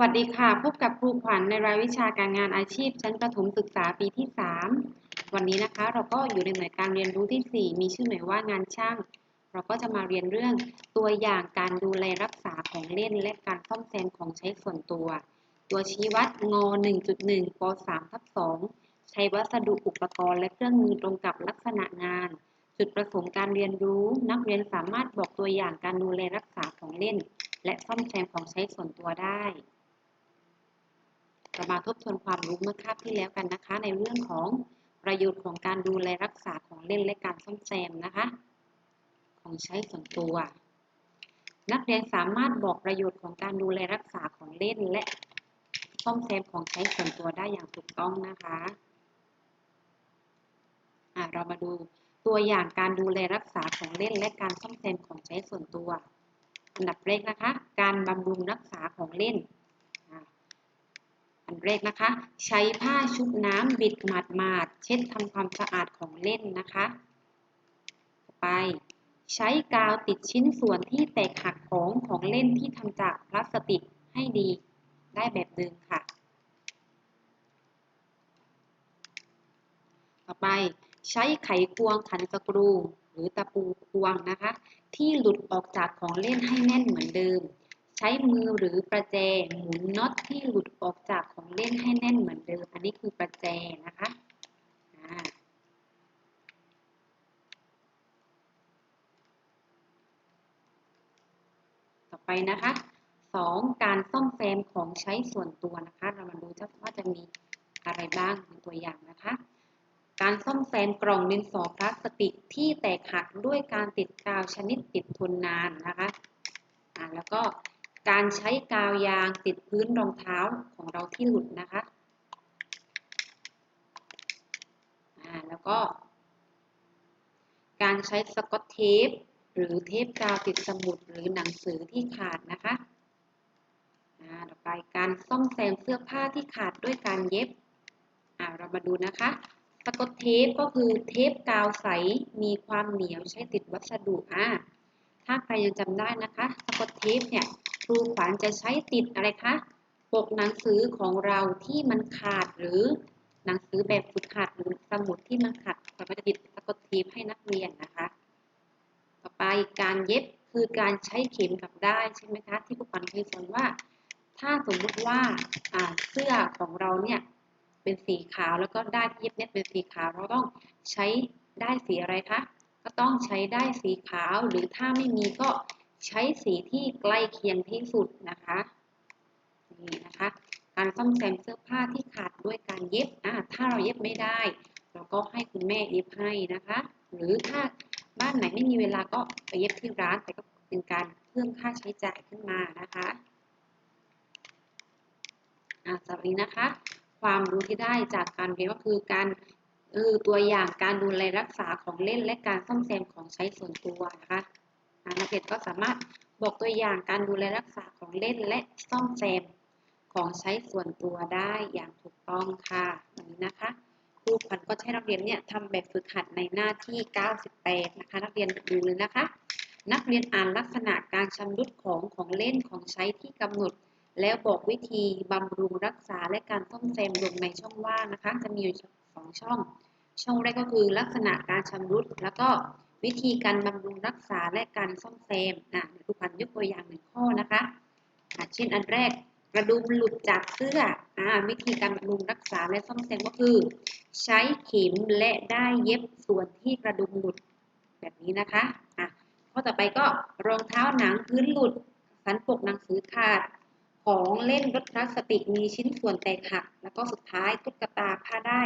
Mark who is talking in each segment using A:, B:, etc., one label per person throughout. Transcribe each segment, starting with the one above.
A: วัสดีค่ะ พบกับครูขวัญในรายวิชาการงานอาชีพ ชั้นประถมศึกษาปีที่ 3 วันนี้นะคะเราก็อยู่ในหน่วยการเรียนรู้ที่ 4 มีชื่อหน่วยว่างานช่าง เราก็จะมาเรียนเรื่องตัวอย่างการดูแลรักษาของเล่น และการซ่อมแซมของใช้ส่วนตัว ตัวชี้วัดง 1.1ป3ทับ2ใช้วัสดุอุปกรณ์และเครื่องมือตรงกับลักษณะงาน จุดประสงค์การเรียนรู้ นักเรียนสามารถบอกตัวอย่างการดูแลรักษาของเล่น และซ่อมแซมของใช้ส่วนตัวได้ เรามาทบทวนความรู้เมื่อคาบที่แล้วกันนะคะ ในเรื่องของประโยชน์ของการดูแลรักษาของเล่นและการซ่อมแซมนะคะ ของใช้ส่วนตัว นักเรียนสามารถบอกประโยชน์ของการดูแลรักษาของเล่นและซ่อมแซมของใช้ส่วนตัวได้อย่างถูกต้องนะคะะเรามาดูตัวอย่างการดูแลรักษาของเล่นและการซ่อมแซมของใช้ส่วนตัว อันดับแรกนะคะ การบำรุงรักษาของเล่น อันแรกนะคะ ใช้ผ้าชุบน้ำบิดหมาดมาดเช็ดทำความสะอาดของเล่นนะคะ ไป ใช้กาวติดชิ้นส่วนที่แตกหักของของเล่นที่ทำจากพลาสติกให้ดีได้แบบเดิมค่ะ ต่อไปใช้ไขควงขันสกรู หรือตะปูควงนะคะ ที่หลุดออกจากของเล่นให้แน่นเหมือนเดิม ใช้มือหรือประแจหมุนน็อตที่หลุดออกจากของเล่นให้แน่นเหมือนเดิม อันนี้คือประแจนะคะต่อไปนะคะ 2. การซ่อมแซมของใช้ส่วนตัวนะคะ เรามาดูว่าจะมีอะไรบ้างเป็นตัวอย่างนะคะ การซ่อมแซมกล่องดินสอพลาสติกที่แตกหักด้วยการติดกาวชนิดติดทนนานนะคะะแล้วก็ การใช้กาวยางติดพื้นรองเท้าของเราที่หลุดนะคะ แล้วก็ การใช้สกอตเทป หรือเทปกาวติดสมุดหรือหนังสือที่ขาดนะคะต่อไปการซ่อมแซมเสื้อผ้าที่ขาดด้วยการเย็บ เรามาดูนะคะ สกอตเทปก็คือเทปกาวใส มีความเหนียวใช้ติดวัสดุอ่าถ้าใครยังจำได้นะคะ สกอตเทปเนี่ย รูขวัญจะใช้ติดอะไรคะ ปกหนังสือของเราที่มันขาดหรือหนังสือแบบฝึกหัดหรือสมุดที่มันขาดเราก็จะติดสกอตเทปให้นักเรียนนะคะ ต่อไปการเย็บคือการใช้เข็มกับได้ใช่ไหมคะ ที่ครูขวัญเคยสอนว่า ถ้าสมมุติว่าเสื้อของเราเนี่ยเป็นสีขาวแล้วก็ได้ที่เย็บเน็ตเป็นสีขาวเราต้องใช้ได้สีอะไรคะก็ต้องใช้ได้สีขาวหรือถ้าไม่มีก็ ใช้สีที่ใกล้เคียงที่สุดนะคะนี่นะคะ การซ่อมแซมเสื้อผ้าที่ขาดด้วยการเย็บอ่าถ้าเราเย็บไม่ได้ เราก็ให้คุณแม่เย็บให้นะคะ หรือถ้าบ้านไหนไม่มีเวลาก็ไปเย็บที่ร้านแต่ก็เป็นการเพิ่มค่าใช้จ่ายขึ้นมานะคะอ่าสำหรับนี้นะคะ ความรู้ที่ได้จากการเรียนก็คือการเออตัวอย่างการดูแลรักษาของเล่นและการซ่อมแซมของใช้ส่วนตัวนะคะ นักเรียนก็สามารถบอกตัวอย่างการดูแลรักษาของเล่นและซ่อมแซมของใช้ส่วนตัวได้อย่างถูกต้องค่ะวันนี้นะคะครูขวัญก็ใช้นักเรียนเนี่ยทำแบบฝึกหัดในหน้าที่ 98 นะคะ นักเรียนดูเลยนะคะ นักเรียนอ่านลักษณะการชำรุดของของเล่นของใช้ที่กำหนด แล้วบอกวิธีบำรุงรักษาและการซ่อมแซมลงในช่องว่างนะคะ จะมีอยู่สองช่อง ช่องแรกก็คือลักษณะการชำรุดแล้วก็ วิธีการบำรุงรักษาและการซ่อมแซมนะเดี๋ยวทุกคนยกตัวอย่างหนึ่งข้อนะคะเช่นอันแรกกระดุมหลุดจากเสื้ออวิธีการบำรุงรักษาและซ่อมแซมก็คือ ใช้เข็มและได้เย็บส่วนที่กระดุมหลุดแบบนี้นะคะอะข้อต่อไปก็รองเท้าหนังพื้นหลุดสันปกหนังสือขาดของเล่นรถพลาสติกมีชิ้นส่วนแตกหัก แล้วก็สุดท้ายตุ๊กตาผ้าได้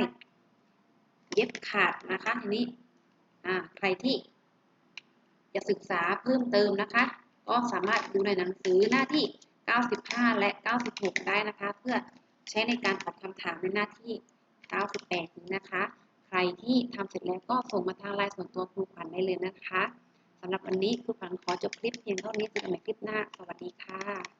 A: เย็บขาดนะคะทีนี้ใครที่ จะศึกษาเพิ่มเติมนะคะ ก็สามารถดูในหนังสือหน้าที่ 95 และ 96 ได้นะคะ เพื่อใช้ในการตอบคำถามในหน้าที่ 98 นี้นะคะ ใครที่ทำเสร็จแล้วก็ส่งมาทางไลน์ส่วนตัวครูขวัญได้เลยนะคะสำหรับวันนี้ครูขวัญขอจบคลิปเพียงเท่านี้เจอกันใหม่คลิปหน้า สวัสดีค่ะ